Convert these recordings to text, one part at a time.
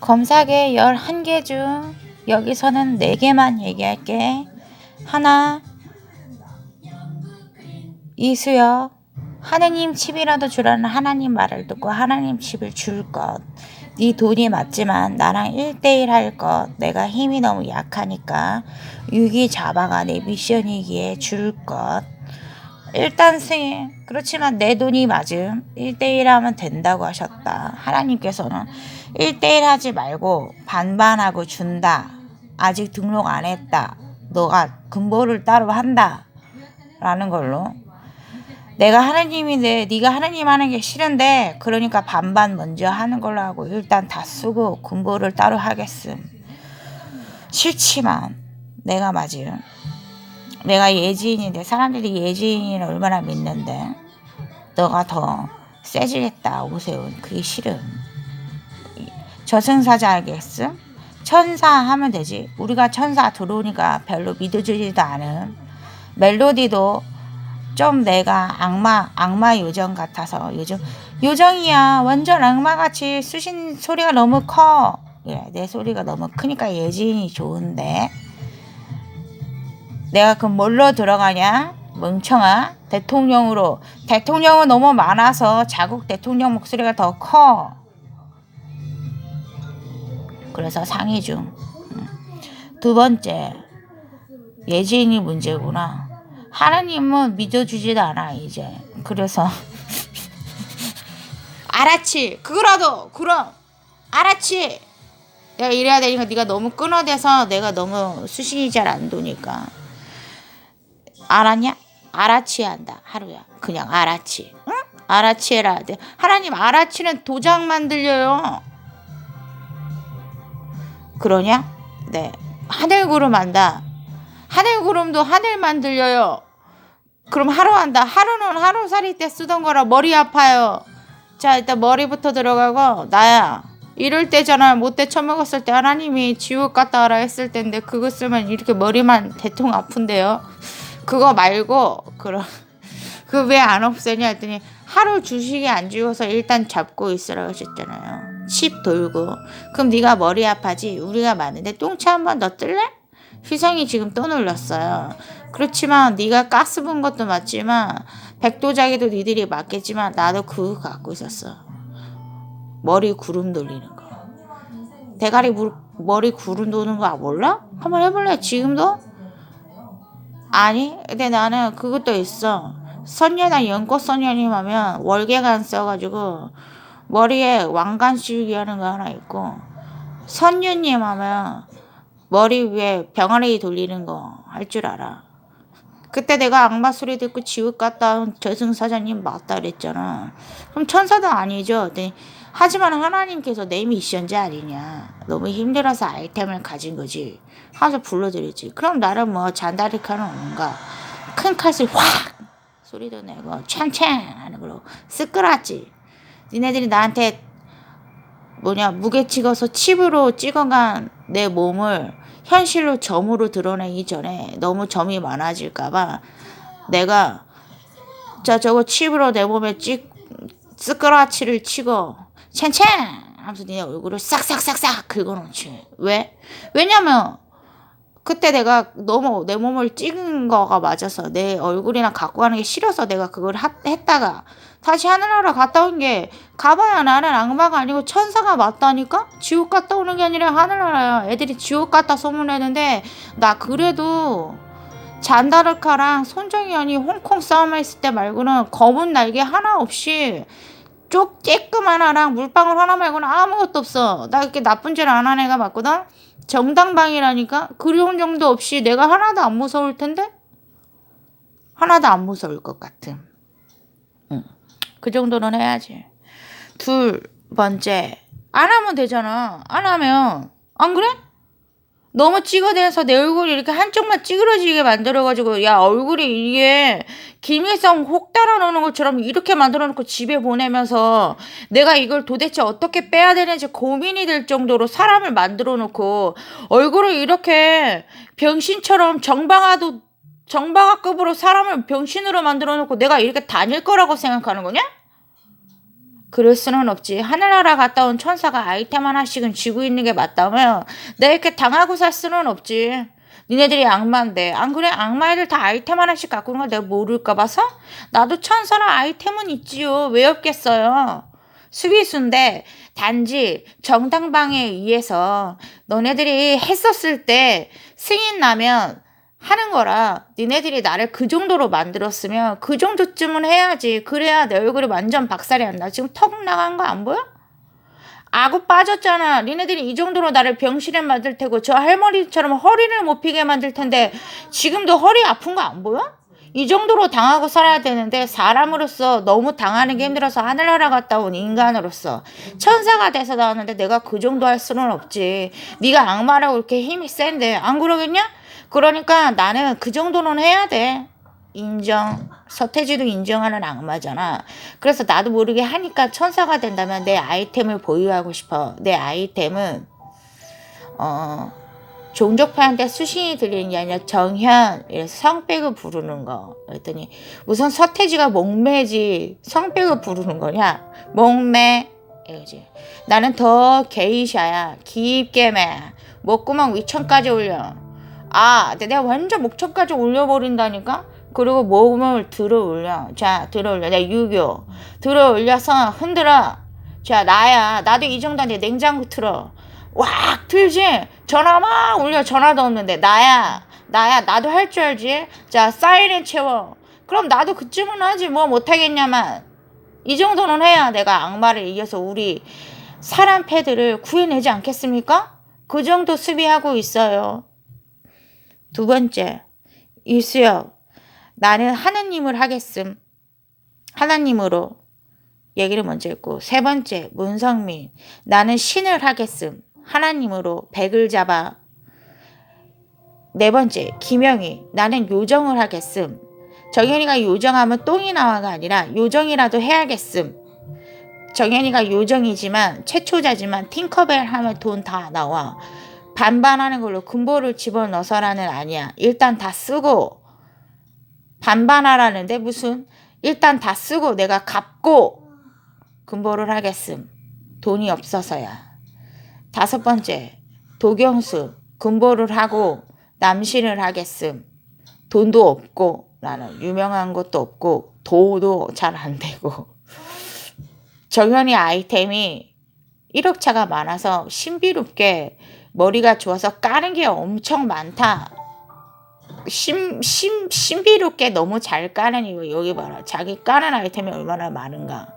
검사계 11개 중 여기서는 4개만 얘기할게. 하나, 이수여, 하느님 칩이라도 주라는 하나님 말을 듣고 하나님 칩을 줄 것. 네 돈이 맞지만 나랑 1대1 할 것. 내가 힘이 너무 약하니까 유기 잡아가 내 미션이기에 줄 것. 일단 승인. 그렇지만 내 돈이 맞음. 1대1 하면 된다고 하셨다. 하나님께서는 1대1 하지 말고 반반하고 준다. 아직 등록 안 했다. 너가 근보를 따로 한다. 라는 걸로. 내가 하나님인데 네가 하나님 하는 게 싫은데 그러니까 반반 먼저 하는 걸로 하고 일단 다 쓰고 근보를 따로 하겠음. 싫지만 내가 맞음. 내가 예지인인데 사람들이 예지인을 얼마나 믿는데? 너가 더 세지겠다 오세훈. 그게 싫음. 저승사자 알겠음? 천사 하면 되지. 우리가 천사 들어오니까 별로 믿어주지도 않음. 멜로디도 좀 내가 악마 악마 요정 같아서 요정 요정이야. 완전 악마같이 수신 소리가 너무 커. 예, 내 소리가 너무 크니까 예지인이 좋은데 내가 그 뭘로 들어가냐? 멍청아. 대통령으로. 대통령은 너무 많아서 자국 대통령 목소리가 더 커. 그래서 상의 중. 음. 두 번째, 예지인이 문제구나. 하나님은 믿어주지도 않아, 이제. 그래서. 알았지. 그거라도, 그럼. 알았지. 내가 이래야 되니까 네가 너무 끊어대서 내가 너무 수신이 잘 안 도니까. 알았냐? 알아치 한다. 하루야. 그냥 알아치. 응? 알아치 해라. 네. 하나님 알아치는 도장 만들려요. 그러냐? 네. 하늘 구름 한다. 하늘 구름도 하늘 만들려요. 그럼 하루 한다. 하루는 하루살이 때 쓰던 거라 머리 아파요. 자, 일단 머리부터 들어가고 나야. 이럴 때잖아. 못돼 처먹었을 때 하나님이 지옥 갔다 와라 했을 텐데 그거 쓰면 이렇게 머리만 대통 아픈데요. 그거 말고 그럼 그왜 안 없애냐 했더니 하루 주식이 안 죽어서 일단 잡고 있으라고 하셨잖아요. 칩 돌고 그럼 네가 머리 아파지 우리가 많은데 똥차 한번 더 뜰래? 휘성이 지금 또 눌렀어요. 그렇지만 네가 가스 본 것도 맞지만 백도자기도 니들이 맞겠지만 나도 그거 갖고 있었어. 머리 구름 돌리는 거. 대가리 물, 머리 구름 도는 거 몰라? 한번 해볼래? 지금도? 아니, 근데 나는 그것도 있어. 선녀나 연꽃 선녀님 하면 월계관 써가지고 머리에 왕관 씌우기 하는 거 하나 있고 선녀님 하면 머리 위에 병아리 돌리는 거 할 줄 알아. 그때 내가 악마 소리 듣고 지옥 갔다 온 저승사자님 맞다 그랬잖아. 그럼 천사도 아니죠. 네. 하지만 하나님께서 내 미션지 아니냐. 너무 힘들어서 아이템을 가진 거지. 하서 불러드리지. 그럼 나는 뭐 잔다리카는 오는가. 큰 칼을 확 소리도 내고 찬찬 하는 걸로 쓰끄라지. 니네들이 나한테 뭐냐 무게 찍어서 칩으로 찍어간 내 몸을 현실로 점으로 드러내기 전에 너무 점이 많아질까봐 내가 자 저거 칩으로 내 몸에 찍 스크라치를 치고 찬찬 하면서 네 얼굴을 싹싹싹싹 긁어놓지 왜? 왜냐면 그때 내가 너무 내 몸을 찍은 거가 맞아서 내 얼굴이나 갖고 가는 게 싫어서 내가 그걸 하, 했다가 다시 하늘나라 갔다 온 게 가봐야 나는 악마가 아니고 천사가 맞다니까? 지옥 갔다 오는 게 아니라 하늘나라야 애들이 지옥 갔다 소문내는데 나 그래도 잔다르카랑 손정현이 홍콩 싸움을 했을 때 말고는 검은 날개 하나 없이 쪽 쬐끔 하나랑 물방울 하나 말고는 아무것도 없어. 나 그렇게 나쁜 짓 안 한 애가 맞거든? 정당방이라니까? 그리운 정도 없이 내가 하나도 안 무서울 텐데? 하나도 안 무서울 것 같음. 응. 그 정도는 해야지. 둘 번째 안 하면 되잖아. 안 하면 안 그래? 너무 찍어대서 내 얼굴이 이렇게 한쪽만 찌그러지게 만들어가지고 야 얼굴이 이게 김일성 혹 달아놓는 것처럼 이렇게 만들어놓고 집에 보내면서 내가 이걸 도대체 어떻게 빼야 되는지 고민이 될 정도로 사람을 만들어놓고 얼굴을 이렇게 병신처럼 정방아도 정방아급으로 사람을 병신으로 만들어놓고 내가 이렇게 다닐 거라고 생각하는 거냐? 그럴 수는 없지. 하늘나라 갔다 온 천사가 아이템 하나씩은 쥐고 있는 게 맞다며. 내가 이렇게 당하고 살 수는 없지. 니네들이 악마인데. 안 그래? 악마 애들 다 아이템 하나씩 갖고 있는 거 내가 모를까 봐서? 나도 천사랑 아이템은 있지요. 왜 없겠어요? 수비수인데 단지 정당방에 의해서 너네들이 했었을 때 승인 나면 하는 거라 니네들이 나를 그 정도로 만들었으면 그 정도쯤은 해야지 그래야 내 얼굴이 완전 박살이 난다 지금 턱 나간 거 안 보여? 아구 빠졌잖아 니네들이 이 정도로 나를 병실에 만들 테고 저 할머니처럼 허리를 못 피게 만들 텐데 지금도 허리 아픈 거 안 보여? 이 정도로 당하고 살아야 되는데 사람으로서 너무 당하는 게 힘들어서 하늘나라 갔다 온 인간으로서 천사가 돼서 나왔는데 내가 그 정도 할 수는 없지 네가 악마라고 이렇게 힘이 센데 안 그러겠냐? 그러니까 나는 그 정도는 해야 돼. 인정. 서태지도 인정하는 악마잖아. 그래서 나도 모르게 하니까 천사가 된다면 내 아이템을 보유하고 싶어. 내 아이템은 어 종족파한테 수신이 들리는 게 아니라 정현 이래서 성 빼고 부르는 거. 그랬더니 우선 서태지가 목매지 성 빼고 부르는 거냐? 목매. 이거지. 나는 더 게이샤야. 깊게 매. 목구멍 위천까지 올려. 아, 내가 완전 목청까지 올려버린다니까? 그리고 몸을 들어 올려. 자, 들어 올려. 내 유교. 들어 올려서 흔들어. 자, 나야. 나도 이 정도 인데 냉장고 틀어. 왁 틀지? 전화 막 올려. 전화도 없는데. 나야. 나야. 나도 할 줄 알지? 자, 사이렌 채워. 그럼 나도 그쯤은 하지. 뭐 못하겠냐만. 이 정도는 해야 내가 악마를 이겨서 우리 사람 패들을 구해내지 않겠습니까? 그 정도 수비하고 있어요. 두 번째, 이수혁. 나는 하느님을 하겠음. 하나님으로 얘기를 먼저 했고, 세 번째, 문성민. 나는 신을 하겠음. 하나님으로 백을 잡아. 네 번째, 김영희. 나는 요정을 하겠음. 정현이가 요정하면 똥이 나와가 아니라 요정이라도 해야겠음. 정현이가 요정이지만 최초자지만 팅커벨 하면 돈 다 나와. 반반하는 걸로 근보를 집어넣어서라는 아니야. 일단 다 쓰고 반반하라는데 무슨 일단 다 쓰고 내가 갚고 근보를 하겠음. 돈이 없어서야. 다섯 번째 도경수 근보를 하고 남신을 하겠음. 돈도 없고 나는 유명한 것도 없고 도도 잘 안 되고 정현이 아이템이 1억 차가 많아서 신비롭게 머리가 좋아서 까는 게 엄청 많다. 신, 신, 신비롭게 너무 잘 까는 이유 여기 봐라. 자기 까는 아이템이 얼마나 많은가.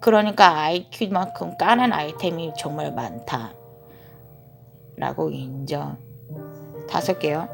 그러니까 IQ만큼 까는 아이템이 정말 많다. 라고 인정. 다섯 개요.